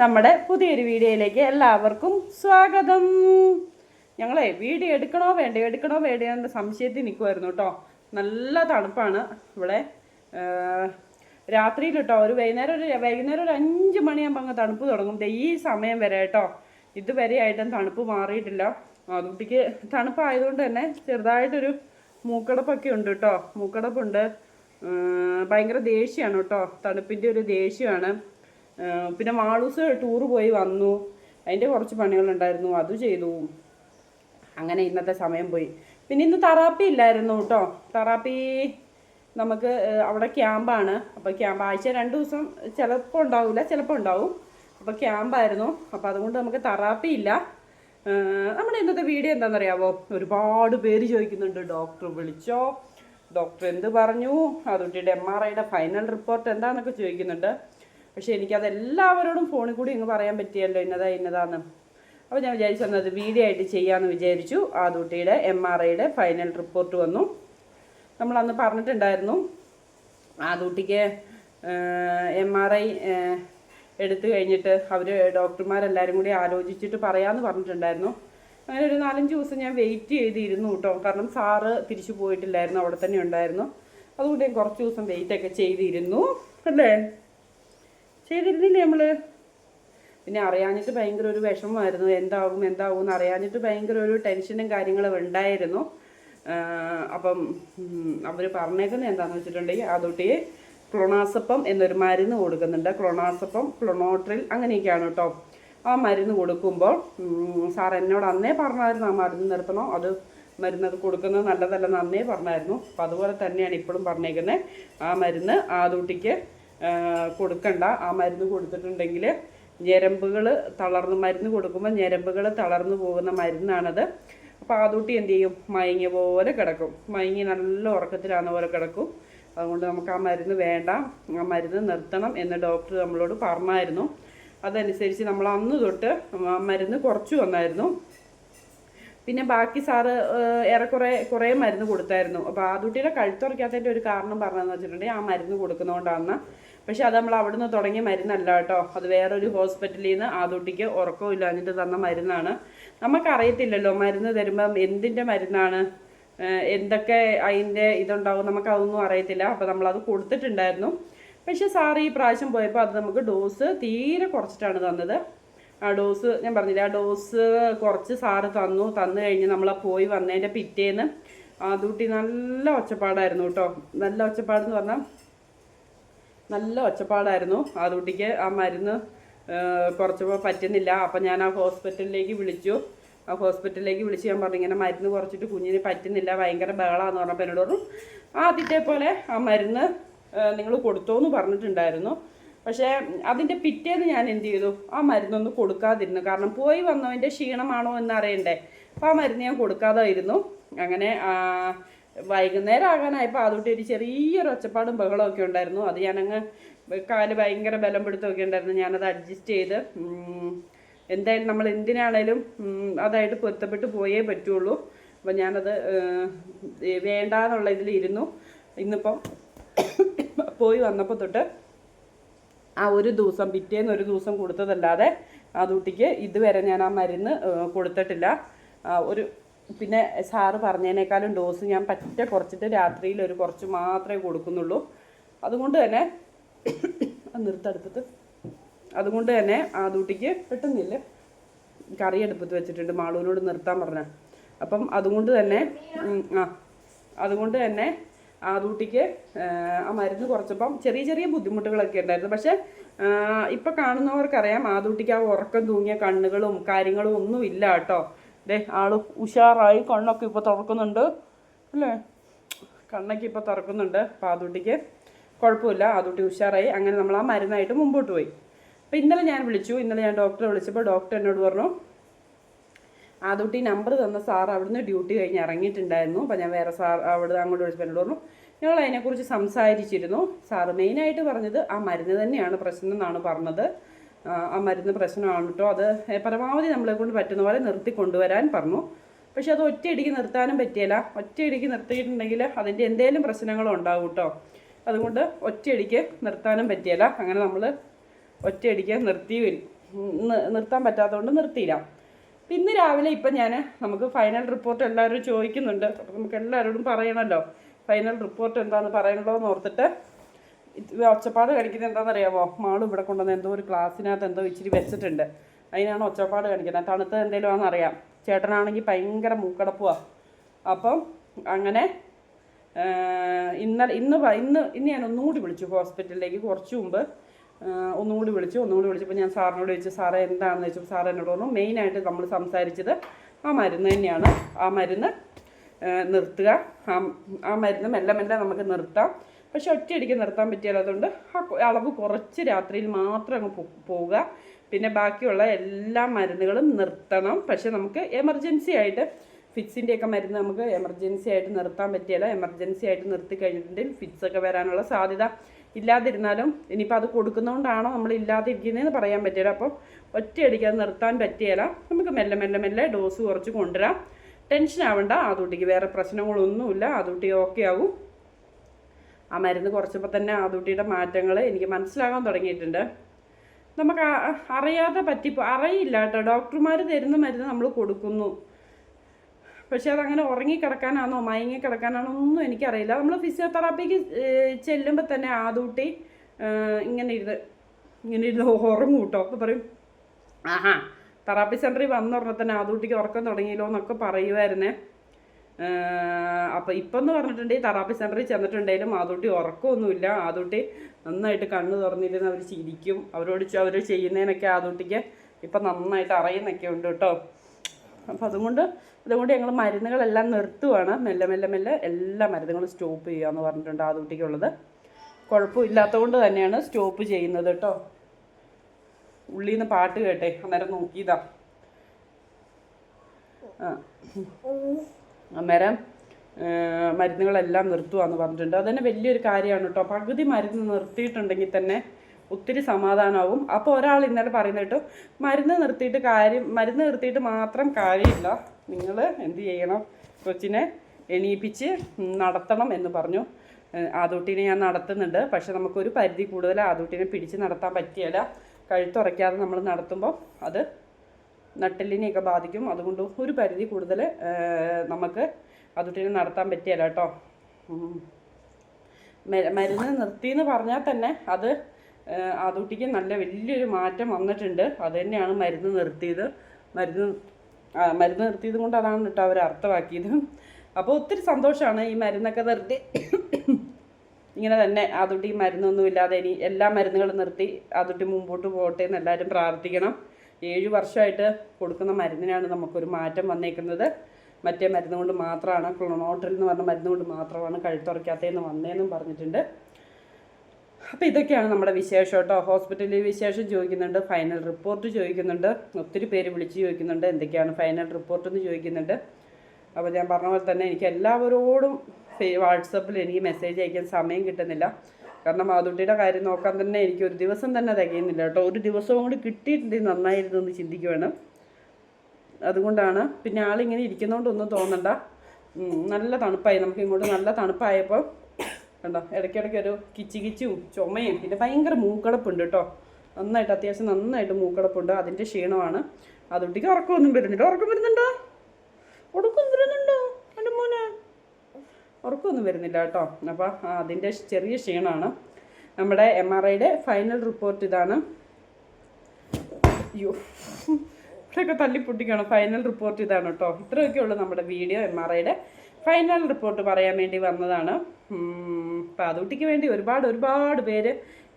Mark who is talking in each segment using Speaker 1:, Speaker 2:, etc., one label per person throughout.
Speaker 1: നമ്മുടെ പുതിയൊരു വീഡിയോയിലേക്ക് എല്ലാവർക്കും സ്വാഗതം. ഞങ്ങളെ വീഡിയോ എടുക്കണോ വേണ്ടയോ? എടുക്കണോ വേണ്ടയോ എന്ന സംശയത്തിൽ നിൽക്കുമായിരുന്നു കേട്ടോ. നല്ല തണുപ്പാണ് ഇവിടെ. രാത്രിയിൽ കേട്ടോ ഒരു വൈകുന്നേരം ഒരു വൈകുന്നേരം ഒരു അഞ്ച് മണിയാകുമ്പോൾ അങ്ങ് തണുപ്പ് തുടങ്ങും. ഈ സമയം വരെ കേട്ടോ. ഇതുവരെ ആയിട്ടും തണുപ്പ് മാറിയിട്ടില്ല. അതുകുട്ടിക്ക് കുട്ടിക്ക് തണുപ്പായതുകൊണ്ട് തന്നെ ചെറുതായിട്ടൊരു മൂക്കടപ്പൊക്കെ ഉണ്ട് കേട്ടോ. മൂക്കടപ്പുണ്ട്. ഭയങ്കര ദേഷ്യമാണ് കേട്ടോ. തണുപ്പിന്റെ ഒരു ദേഷ്യമാണ്. പിന്നെ മാളൂസ് ടൂർ പോയി വന്നു. അതിന്റെ കുറച്ച് പണികളുണ്ടായിരുന്നു. അത് ചെയ്തു. അങ്ങനെ ഇന്നത്തെ സമയം പോയി. പിന്നെ ഇന്ന് തറാപ്പി ഇല്ലായിരുന്നു കേട്ടോ. തറാപ്പി നമുക്ക് അവിടെ ക്യാമ്പാണ്. അപ്പോൾ ക്യാമ്പ് ആഴ്ച രണ്ട് ദിവസം ചിലപ്പോൾ ഉണ്ടാവില്ല ചിലപ്പോൾ ഉണ്ടാവും. അപ്പോൾ ക്യാമ്പായിരുന്നു. അപ്പോൾ അതുകൊണ്ട് നമുക്ക് തറാപ്പി ഇല്ല. നമ്മുടെ ഇന്നത്തെ വീഡിയോ എന്താണെന്നറിയാവോ? ഒരുപാട് പേര് ചോദിക്കുന്നുണ്ട്. ഡോക്ടർ വിളിച്ചോ? ഡോക്ടർ എന്ത് പറഞ്ഞു? അതുകൊണ്ടിട്ട് എം ആർ ഐയുടെ ഫൈനൽ റിപ്പോർട്ട് എന്താണെന്നൊക്കെ ചോദിക്കുന്നുണ്ട്. പക്ഷേ എനിക്കത് എല്ലാവരോടും ഫോണിൽ കൂടി ഇങ്ങ് പറയാൻ പറ്റിയല്ലോ ഇന്നതാ ഇന്നതാന്ന്. അപ്പോൾ ഞാൻ വിചാരിച്ചു വന്നത് വീഡിയോ ആയിട്ട് ചെയ്യാമെന്ന് വിചാരിച്ചു. ആ കുട്ടിയുടെ എം ആർ ഐയുടെ ഫൈനൽ റിപ്പോർട്ട് വന്നു. നമ്മളന്ന് പറഞ്ഞിട്ടുണ്ടായിരുന്നു ആ കുട്ടിക്ക് എം ആർ ഐ എടുത്തു കഴിഞ്ഞിട്ട് അവർ ഡോക്ടർമാരെല്ലാവരും കൂടി ആലോചിച്ചിട്ട് പറയാമെന്ന് പറഞ്ഞിട്ടുണ്ടായിരുന്നു. അങ്ങനെ ഒരു നാലഞ്ച് ദിവസം ഞാൻ വെയിറ്റ് ചെയ്തിരുന്നു കേട്ടോ. കാരണം സാറ് തിരിച്ചു പോയിട്ടില്ലായിരുന്നു അവിടെ തന്നെ ഉണ്ടായിരുന്നു. അതുകൊണ്ട് ഞാൻ കുറച്ച് ദിവസം വെയിറ്റ് ഒക്കെ ചെയ്തിരുന്നു. അല്ലേ? ചെയ്തിരുന്നില്ലേ നമ്മൾ പിന്നെ അറിയാഞ്ഞിട്ട് ഭയങ്കര ഒരു വിഷമമായിരുന്നു. എന്താകും എന്താകും എന്ന് അറിയാഞ്ഞിട്ട് ഭയങ്കര ഒരു ടെൻഷനും കാര്യങ്ങളും ഉണ്ടായിരുന്നു. അപ്പം അവർ പറഞ്ഞേക്കുന്നത് എന്താണെന്ന് വെച്ചിട്ടുണ്ടെങ്കിൽ ആ കുട്ടിയെ ക്ലോണാസപ്പം എന്നൊരു മരുന്ന് കൊടുക്കുന്നുണ്ട്. ക്ലോണാസപ്പം ക്ലോണോട്രിൽ അങ്ങനെയൊക്കെയാണ് കേട്ടോ. ആ മരുന്ന് കൊടുക്കുമ്പോൾ സാർ എന്നോട് അന്നേ പറഞ്ഞായിരുന്നു ആ മരുന്ന് നിർത്തണോ. അത് മരുന്ന് അത് കൊടുക്കുന്നത് നല്ലതല്ലെന്ന് അന്നേ പറഞ്ഞായിരുന്നു. അപ്പം അതുപോലെ തന്നെയാണ് ഇപ്പോഴും പറഞ്ഞേക്കുന്നത്. ആ മരുന്ന് ആ കുട്ടിക്ക് കൊടുക്കണ്ട. ആ മരുന്ന് കൊടുത്തിട്ടുണ്ടെങ്കിൽ ഞരമ്പുകൾ തളർന്ന് മരുന്ന് കൊടുക്കുമ്പോൾ ഞരമ്പുകൾ തളർന്നു പോകുന്ന മരുന്നാണത്. അപ്പോൾ ആദൂട്ടി എന്ത് ചെയ്യും? മയങ്ങിയ പോലെ കിടക്കും. മയങ്ങി നല്ല ഉറക്കത്തിലാകുന്ന പോലെ കിടക്കും. അതുകൊണ്ട് നമുക്ക് ആ മരുന്ന് വേണ്ട. ആ മരുന്ന് നിർത്തണം എന്ന് ഡോക്ടർ നമ്മളോട് പറഞ്ഞായിരുന്നു. അതനുസരിച്ച് നമ്മൾ അന്ന് തൊട്ട് ആ മരുന്ന് കുറച്ച് വന്നായിരുന്നു. പിന്നെ ബാക്കി സാറ് ഏറെക്കുറെ കുറേ മരുന്ന് കൊടുത്തായിരുന്നു. അപ്പോൾ ആദുട്ടിയുടെ കഴുത്തുറയ്ക്കാത്തതിന്റെ ഒരു കാരണം പറഞ്ഞതെന്ന് വെച്ചിട്ടുണ്ടെങ്കിൽ ആ മരുന്ന് കൊടുക്കുന്നതുകൊണ്ടാണ് പക്ഷെ അത് നമ്മൾ അവിടുന്ന് തുടങ്ങിയ മരുന്നല്ല കേട്ടോ. അത് വേറൊരു ഹോസ്പിറ്റലിൽ നിന്ന് ആദൂട്ടിക്ക് ഉറക്കവും ഇല്ലാഞ്ഞിട്ട് തന്ന മരുന്നാണ്. നമുക്കറിയത്തില്ലല്ലോ മരുന്ന് തരുമ്പം എന്തിന്റെ മരുന്നാണ്? എന്തൊക്കെ അതിന്റെ ഇതുണ്ടാവും? നമുക്ക് അതൊന്നും അറിയത്തില്ല. അപ്പോൾ നമ്മളത് കൊടുത്തിട്ടുണ്ടായിരുന്നു. പക്ഷെ സാറ് ഈ പ്രാവശ്യം പോയപ്പോൾ അത് നമുക്ക് ഡോസ് തീരെ കുറച്ചിട്ടാണ് തന്നത്. ആ ഡോസ് ഞാൻ പറഞ്ഞില്ല ആ ഡോസ് കുറച്ച് സാറ് തന്നു. തന്നു കഴിഞ്ഞ് നമ്മൾ പോയി വന്നതിന്റെ പിറ്റേന്ന് ആ ആദൂട്ടി നല്ല ഒച്ചപ്പാടായിരുന്നു കേട്ടോ. നല്ല ഒച്ചപ്പാടെന്ന് പറഞ്ഞാൽ നല്ല ഒച്ചപ്പാടായിരുന്നു. ആദൂട്ടിക്ക് ആ മരുന്ന് കുറച്ചപ്പോൾ പറ്റുന്നില്ല. അപ്പം ഞാൻ ആ ഹോസ്പിറ്റലിലേക്ക് വിളിച്ചു. ആ ഹോസ്പിറ്റലിലേക്ക് വിളിച്ച് ഞാൻ പറഞ്ഞു ഇങ്ങനെ മരുന്ന് കുറച്ചിട്ട് കുഞ്ഞിന് പറ്റുന്നില്ല ഭയങ്കര ബഹളാന്ന് പറഞ്ഞപ്പോൾ എന്നോട് ആദ്യത്തെ പോലെ ആ മരുന്ന് നിങ്ങൾ കൊടുത്തോന്ന് പറഞ്ഞിട്ടുണ്ടായിരുന്നു. പക്ഷേ അതിന്റെ പിറ്റേന്ന് ഞാൻ എന്ത് ചെയ്തു? ആ മരുന്നൊന്ന് കൊടുക്കാതിരുന്നു. കാരണം പോയി വന്നവന്റെ ക്ഷീണമാണോ എന്ന് അറിയണ്ടേ. അപ്പോൾ ആ മരുന്ന് ഞാൻ കൊടുക്കാതായിരുന്നു. അങ്ങനെ വൈകുന്നേരം ആകാനായപ്പോൾ അതുകൊണ്ട് ഒരു ചെറിയൊരു ഒച്ചപ്പാടും ബഹളമൊക്കെ ഉണ്ടായിരുന്നു. അത് ഞാനങ്ങ് കാൽ ഭയങ്കര ബലം പിടുത്തമൊക്കെ ഉണ്ടായിരുന്നു. ഞാനത് അഡ്ജസ്റ്റ് ചെയ്ത് എന്തായാലും നമ്മൾ എന്തിനാണേലും അതായിട്ട് പൊരുത്തപ്പെട്ട് പോയേ പറ്റുള്ളൂ. അപ്പം ഞാനത് വേണ്ട വേണ്ടാന്നുള്ള ഇതിലിരുന്നു. ഇന്നിപ്പം പോയി വന്നപ്പോൾ തൊട്ട് ആ ഒരു ദിവസം പിറ്റേന്ന് ഒരു ദിവസം കൊടുത്തതല്ലാതെ ആ കുട്ടിക്ക് ഇതുവരെ ഞാൻ ആ മരുന്ന് കൊടുത്തിട്ടില്ല. ഒരു പിന്നെ സാറ് പറഞ്ഞതിനേക്കാളും ഡോസ് ഞാൻ പറ്റ കുറച്ചിട്ട് രാത്രിയിൽ ഒരു കുറച്ച് മാത്രമേ കൊടുക്കുന്നുള്ളൂ. അതുകൊണ്ട് തന്നെ നിർത്തടുപ്പത്ത്. അതുകൊണ്ട് തന്നെ ആ കുട്ടിക്ക് പെട്ടെന്നില്ല? കറി അടുപ്പത്ത് വെച്ചിട്ടുണ്ട്. മാളൂനോട് നിർത്താൻ പറഞ്ഞ അപ്പം അതുകൊണ്ട് തന്നെ ആ അതുകൊണ്ട് തന്നെ ആ കുട്ടിക്ക് ആ മരുന്ന് കുറച്ചപ്പം ചെറിയ ചെറിയ ബുദ്ധിമുട്ടുകളൊക്കെ ഉണ്ടായിരുന്നു. പക്ഷേ ഇപ്പം കാണുന്നവർക്കറിയാം ആ കുട്ടിക്ക് ആ ഉറക്കം തൂങ്ങിയ കണ്ണുകളും കാര്യങ്ങളും ഒന്നും ഇല്ല കേട്ടോ. ദേ ആൾ ഉഷാറായി കണ്ണൊക്കെ ഇപ്പോൾ തുറക്കുന്നുണ്ട്. അല്ലേ? കണ്ണൊക്കെ ഇപ്പോൾ തുറക്കുന്നുണ്ട് കുട്ടിക്ക് കുഴപ്പമില്ല. ആതുട്ടി ഉഷാറായി. അങ്ങനെ നമ്മൾ ആ മരുന്നായിട്ട് മുമ്പോട്ട് പോയി. അപ്പോൾ ഇന്നലെ ഞാൻ വിളിച്ചു. ഇന്നലെ ഞാൻ ഡോക്ടറെ വിളിച്ചപ്പോൾ ഡോക്ടർ എന്നോട് പറഞ്ഞു ആദൂട്ടി നമ്പർ തന്ന സാർ അവിടുന്ന് ഡ്യൂട്ടി കഴിഞ്ഞ് ഇറങ്ങിയിട്ടുണ്ടായിരുന്നു. അപ്പോൾ ഞാൻ വേറെ സാർ അവിടെ അങ്ങോട്ട് വിളിച്ചപ്പോൾ എന്നോട് പറഞ്ഞു ഞങ്ങൾ അതിനെക്കുറിച്ച് സംസാരിച്ചിരുന്നു. സാറ് മെയിനായിട്ട് പറഞ്ഞത് ആ മരുന്ന് തന്നെയാണ് പ്രശ്നം എന്നാണ് പറഞ്ഞത്. ആ, മരുന്ന് പ്രശ്നമാണ് കേട്ടോ. അത് പരമാവധി നമ്മളെ കൊണ്ട് പറ്റുന്ന പോലെ നിർത്തി കൊണ്ടുവരാൻ പറഞ്ഞു. പക്ഷെ അത് ഒറ്റയടിക്ക് നിർത്താനും പറ്റിയില്ല. ഒറ്റയടിക്ക് നിർത്തിയിട്ടുണ്ടെങ്കിൽ അതിന്റെ എന്തെങ്കിലും പ്രശ്നങ്ങളും ഉണ്ടാവും കേട്ടോ. അതുകൊണ്ട് ഒറ്റയടിക്ക് നിർത്താനും പറ്റിയില്ല. അങ്ങനെ നമ്മൾ ഒറ്റയടിക്ക് നിർത്തി നിർത്താൻ പറ്റാത്തതുകൊണ്ട് നിർത്തിയില്ല. ഇന്ന് രാവിലെ ഇപ്പം ഞാൻ നമുക്ക് ഫൈനൽ റിപ്പോർട്ട് എല്ലാവരും ചോദിക്കുന്നുണ്ട്. നമുക്ക് എല്ലാവരോടും പറയണമല്ലോ. ഫൈനൽ റിപ്പോർട്ട് എന്താണെന്ന് പറയണല്ലോ എന്ന് ഓർത്തിട്ട് ഒച്ചപ്പാട് കാണിക്കുന്നത് എന്താണെന്നറിയാമോ മാൾ ഇവിടെ കൊണ്ടുവന്ന് എന്തോ ഒരു ക്ലാസ്സിനകത്ത് എന്തോ ഇച്ചിരി വെച്ചിട്ടുണ്ട്. അതിനാണ് ഒച്ചപ്പാട് കാണിക്കുന്നത്. തണുത്തത് എന്തെങ്കിലും ആണെന്നറിയാം. ചേട്ടനാണെങ്കിൽ ഭയങ്കര മൂക്കടപ്പുവാണ് അപ്പം അങ്ങനെ ഇന്നലെ ഇന്ന് ഇന്ന് ഇന്ന് ഞാൻ ഒന്നുകൂടി വിളിച്ചു ഹോസ്പിറ്റലിലേക്ക് കുറച്ച് മുമ്പ്. ഒന്നുകൂടി വിളിച്ചു ഒന്നുകൂടി വിളിച്ചപ്പോൾ ഞാൻ സാറിനോട് ചോദിച്ചു സാറേ എന്താണെന്ന് ചോദിച്ചു സാർ എന്നോട് പറഞ്ഞു മെയിനായിട്ട് നമ്മൾ സംസാരിച്ചത് ആ മരുന്ന് തന്നെയാണ്. ആ മരുന്ന് നിർത്തുക. ആ ആ മരുന്ന് മെല്ലെ മെല്ലെ നമുക്ക് നിർത്താം. പക്ഷെ ഒറ്റയടിക്ക് നിർത്താൻ പറ്റിയാലതുകൊണ്ട് അളവ് കുറച്ച് രാത്രിയിൽ മാത്രം അങ്ങ് പോവുക. പിന്നെ ബാക്കിയുള്ള എല്ലാ മരുന്നുകളും നിർത്തണം. പക്ഷെ നമുക്ക് എമർജൻസി ആയിട്ട് ഫിറ്റ്സിന്റെയൊക്കെ മരുന്ന് നമുക്ക് എമർജൻസി ആയിട്ട് നിർത്താൻ പറ്റിയല്ല എമർജൻസി ആയിട്ട് നിർത്തി കഴിഞ്ഞിട്ടുണ്ടെങ്കിൽ ഫിക്സ് ഒക്കെ വരാനുള്ള സാധ്യത ഇല്ലാതിരുന്നാലും ഇനിയിപ്പോൾ അത് കൊടുക്കുന്നതുകൊണ്ടാണോ നമ്മൾ ഇല്ലാതിരിക്കുന്നതെന്ന് പറയാൻ പറ്റില്ല. അപ്പോൾ ഒറ്റയടിക്ക് അത് നിർത്താൻ പറ്റിയല്ല നമുക്ക് മെല്ലെ മെല്ലെ മെല്ലെ ഡോസ് കുറച്ച് കൊണ്ടുവരാം. ടെൻഷൻ ആവണ്ട ആദൂട്ടിക്ക് വേറെ പ്രശ്നങ്ങളൊന്നുമില്ല. ആദൂട്ടി ഓക്കെ ആകും ആ മരുന്ന് കുറച്ചപ്പോൾ തന്നെ ആദൂട്ടിയുടെ മാറ്റങ്ങൾ എനിക്ക് മനസ്സിലാകാൻ തുടങ്ങിയിട്ടുണ്ട്. നമുക്ക് അറിയാതെ പറ്റിപ്പോ അറിയില്ല കേട്ടോ. ഡോക്ടർമാർ തരുന്ന മരുന്ന് നമ്മൾ കൊടുക്കുന്നു. പക്ഷേ അതങ്ങനെ ഉറങ്ങിക്കിടക്കാനാണോ മയങ്ങി കിടക്കാനാണോ ഒന്നും എനിക്കറിയില്ല. നമ്മൾ ഫിസിയോതെറാപ്പിക്ക് ചെല്ലുമ്പോൾ തന്നെ ആദൂട്ടി ഇങ്ങനെ ഇരുന്ന് ഇങ്ങനെ ഇരുന്ന് ഉറങ്ങും കേട്ടോ. അപ്പോൾ പറയും ആഹാ തെറാപ്പി സെന്ററിൽ വന്ന ഉടനെ തന്നെ ആദൂട്ടിക്ക് ഉറക്കം തുടങ്ങിയല്ലോ എന്നൊക്കെ പറയുമായിരുന്നേ അപ്പോൾ ഇപ്പം എന്ന് പറഞ്ഞിട്ടുണ്ടെങ്കിൽ തെറാപ്പി സെന്ററിൽ ചെന്നിട്ടുണ്ടെങ്കിലും ആദൂട്ടി ഉറക്കമൊന്നുമില്ല. ആദൂട്ടി നന്നായിട്ട് കണ്ണ് തുറന്നിരുന്ന് അവർ ചിരിക്കും. അവരോട് അവർ ചെയ്യുന്നതിനൊക്കെ ആദൂട്ടിക്ക് ഇപ്പം നന്നായിട്ട് അറിയുന്നൊക്കെ ഉണ്ട് കേട്ടോ. അപ്പം അതുകൊണ്ട് അതുകൊണ്ട് ഞങ്ങൾ മരുന്നുകളെല്ലാം നിർത്തുവാണ്. മെല്ലെ മെല്ലെ മെല്ലെ എല്ലാ മരുന്നുകളും സ്റ്റോപ്പ് ചെയ്യുക എന്ന് പറഞ്ഞിട്ടുണ്ട് ആദ്യട്ടിക്കുള്ളത് കുഴപ്പമില്ലാത്തതുകൊണ്ട് തന്നെയാണ് സ്റ്റോപ്പ് ചെയ്യുന്നത് കേട്ടോ. ഉള്ളിൽ നിന്ന് പാട്ട് കേട്ടെ? അന്നേരം നോക്കിയതാ. ആ. അന്നേരം മരുന്നുകളെല്ലാം നിർത്തുവാന്ന് പറഞ്ഞിട്ടുണ്ട്. അതുതന്നെ വലിയൊരു കാര്യമാണ് കേട്ടോ. പകുതി മരുന്ന് നിർത്തിയിട്ടുണ്ടെങ്കിൽ തന്നെ ഒത്തിരി സമാധാനമാവും അപ്പോൾ ഒരാൾ ഇന്നലെ പറയുന്നത് കേട്ടോ മരുന്ന് നിർത്തിയിട്ട് കാര്യം മരുന്ന് നിർത്തിയിട്ട് മാത്രം കാര്യമില്ല. നിങ്ങൾ എന്ത് ചെയ്യണം? കൊച്ചിനെ എണീപ്പിച്ച് നടത്തണം എന്ന് പറഞ്ഞു. ആദൂട്ടിനെ ഞാൻ നടത്തുന്നുണ്ട്. പക്ഷെ നമുക്കൊരു പരിധി കൂടുതൽ ആദൂട്ടിനെ പിടിച്ച് നടത്താൻ പറ്റിയല്ല കഴുത്തുറയ്ക്കാതെ നമ്മൾ നടത്തുമ്പോൾ അത് നട്ടെല്ലിനെയൊക്കെ ബാധിക്കും. അതുകൊണ്ട് ഒരു പരിധി കൂടുതൽ നമുക്ക് അതുട്ടിനെ നടത്താൻ പറ്റിയല്ല കേട്ടോ. മരുന്ന് നിർത്തി എന്ന് പറഞ്ഞാൽ തന്നെ അത് അതുട്ടിക്ക് നല്ല വലിയൊരു മാറ്റം വന്നിട്ടുണ്ട്. അത് തന്നെയാണ് മരുന്ന് നിർത്തിയത്. മരുന്ന് മരുന്ന് നിർത്തിയത് കൊണ്ട് അതാണ് കേട്ടോ അവർ അർത്ഥമാക്കിയത്. അപ്പോൾ ഒത്തിരി സന്തോഷമാണ് ഈ മരുന്നൊക്കെ നിർത്തി. ഇങ്ങനെ തന്നെ അതുട്ടി മരുന്നൊന്നും ഇല്ലാതെ ഇനി എല്ലാ മരുന്നുകളും നിർത്തി അതുട്ടി മുമ്പോട്ട് പോകട്ടെ എന്ന് എല്ലാവരും പ്രാർത്ഥിക്കണം. ഏഴ് വർഷമായിട്ട് കൊടുക്കുന്ന മരുന്നിനാണ് നമുക്കൊരു മാറ്റം വന്നേക്കുന്നത്. മറ്റേ മരുന്ന് കൊണ്ട് മാത്രമാണ് ക്ലോണോട്രിൽ എന്ന് പറഞ്ഞ മരുന്ന് കൊണ്ട് മാത്രമാണ് കഴുത്തുറയ്ക്കാത്തതെന്ന് വന്നതെന്നും പറഞ്ഞിട്ടുണ്ട്. അപ്പോൾ ഇതൊക്കെയാണ് നമ്മുടെ വിശേഷം കേട്ടോ. ഹോസ്പിറ്റലിൽ വിശേഷം ചോദിക്കുന്നുണ്ട് ഫൈനൽ റിപ്പോർട്ട് ചോദിക്കുന്നുണ്ട്. ഒത്തിരി പേര് വിളിച്ച് ചോദിക്കുന്നുണ്ട് എന്തൊക്കെയാണ് ഫൈനൽ റിപ്പോർട്ട് എന്ന് ചോദിക്കുന്നുണ്ട്. അപ്പോൾ ഞാൻ പറഞ്ഞ പോലെ തന്നെ എനിക്ക് എല്ലാവരോടും വാട്സപ്പിൽ എനിക്ക് മെസ്സേജ് അയക്കാൻ സമയം കിട്ടുന്നില്ല. കാരണം മാധുട്ടിയുടെ കാര്യം നോക്കാൻ തന്നെ എനിക്ക് ഒരു ദിവസം തന്നെ തികയുന്നില്ല കേട്ടോ. ഒരു ദിവസവും കൂടി കിട്ടിയിട്ടുണ്ടെങ്കിൽ നന്നായിരുന്നു എന്ന് ചിന്തിക്കുവാണ്. അതുകൊണ്ടാണ് പിന്നെ ആളിങ്ങനെ ഇരിക്കുന്നതുകൊണ്ടൊന്നും തോന്നണ്ട. നല്ല തണുപ്പായി. നമുക്ക് ഇങ്ങോട്ട് നല്ല തണുപ്പായപ്പോൾ കണ്ടോ ഇടയ്ക്കിടയ്ക്ക് ഒരു കിച്ചി കിച്ചും ചുമയും പിന്നെ ഭയങ്കര മൂക്കടപ്പുണ്ട് കേട്ടോ. നന്നായിട്ട് അത്യാവശ്യം നന്നായിട്ട് മൂക്കടപ്പുണ്ട്. അതിന്റെ ക്ഷീണമാണ്. അതുകൊണ്ടിക്ക് ഉറക്കമൊന്നും വരുന്നില്ല. ഉറക്കം വരുന്നുണ്ടോ ഉറക്കം വരുന്നുണ്ടോ എന്റെ മോനെ ഉറക്കമൊന്നും വരുന്നില്ല കേട്ടോ. അപ്പോൾ അതിന്റെ ചെറിയ ക്ഷീണമാണ് നമ്മുടെ എം ആർ ഐയുടെ ഫൈനൽ റിപ്പോർട്ട് ഇതാണ്. അയ്യോ. ഇവിടെയൊക്കെ തല്ലിപ്പൊട്ടിക്കണം. ഫൈനൽ റിപ്പോർട്ട് ഇതാണ് കേട്ടോ. ഇത്രയൊക്കെ ഉള്ളൂ നമ്മുടെ വീഡിയോ എം ആർ ഐയുടെ ഫൈനൽ റിപ്പോർട്ട് പറയാൻ വേണ്ടി വന്നതാണ്. അപ്പം അതുട്ടിക്ക് വേണ്ടി ഒരുപാട് ഒരുപാട് പേര്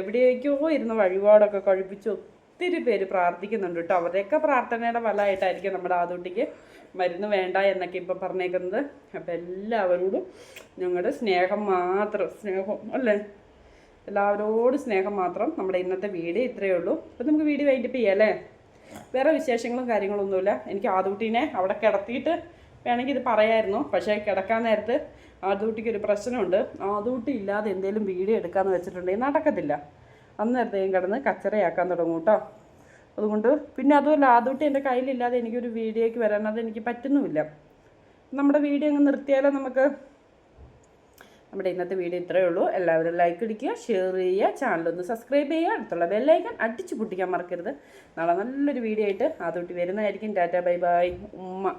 Speaker 1: എവിടേക്കോ ഇരുന്ന് വഴിപാടൊക്കെ കഴിപ്പിച്ച് ഒത്തിരി പേര് പ്രാർത്ഥിക്കുന്നുണ്ട് കേട്ടോ. അവരുടെയൊക്കെ പ്രാർത്ഥനയുടെ ഫലമായിട്ടായിരിക്കും നമ്മുടെ ആദൂട്ടിക്ക് മരുന്ന് വേണ്ട എന്നൊക്കെ ഇപ്പം പറഞ്ഞേക്കുന്നത്. അപ്പം എല്ലാവരോടും ഞങ്ങളുടെ സ്നേഹം മാത്രം സ്നേഹം അല്ലേ? എല്ലാവരോടും സ്നേഹം മാത്രം നമ്മുടെ ഇന്നത്തെ വീഡിയോ ഇത്രയേ ഉള്ളൂ. അപ്പം നമുക്ക് വീഡിയോ വൈൻഡപ്പ് ചെയ്യാം അല്ലേ? വേറെ വിശേഷങ്ങളും കാര്യങ്ങളൊന്നുമില്ല. എനിക്ക് ആദൂട്ടീനെ അവിടെ കിടത്തിയിട്ട് വേണമെങ്കിൽ ഇത് പറയായിരുന്നു. പക്ഷേ കിടക്കാൻ നേരത്ത് ആദൂട്ടിക്ക് ഒരു പ്രശ്നമുണ്ട്. ആദൂട്ടി ഇല്ലാതെ എന്തെങ്കിലും വീഡിയോ എടുക്കാമെന്ന് വെച്ചിട്ടുണ്ടെങ്കിൽ നടക്കത്തില്ല. അന്നേരത്തേക്കും കിടന്ന് കച്ചറയാക്കാൻ തുടങ്ങും കേട്ടോ. അതുകൊണ്ട് പിന്നെ അതുമല്ല ആദ്യമായിട്ട് എന്റെ കയ്യിലില്ലാതെ എനിക്കൊരു വീഡിയോയ്ക്ക് വരാൻ അത് എനിക്ക് പറ്റുന്നുമില്ല. നമ്മുടെ വീഡിയോ അങ്ങ് നിർത്തിയാലോ നമുക്ക് നമ്മുടെ ഇന്നത്തെ വീഡിയോ ഇത്രയേ ഉള്ളൂ. എല്ലാവരും ലൈക്ക് അടിക്കുക ഷെയർ ചെയ്യുക ചാനലൊന്ന് സബ്സ്ക്രൈബ് ചെയ്യുക അടുത്തുള്ള ബെല്ലൈക്കൺ അടിച്ചു പൊട്ടിക്കാൻ മറക്കരുത്. നാളെ നല്ലൊരു വീഡിയോ ആയിട്ട് ആദ്യമായിട്ട് വരുന്നതായിരിക്കും. ടാറ്റ ബൈ ബൈ ഉമ്മ.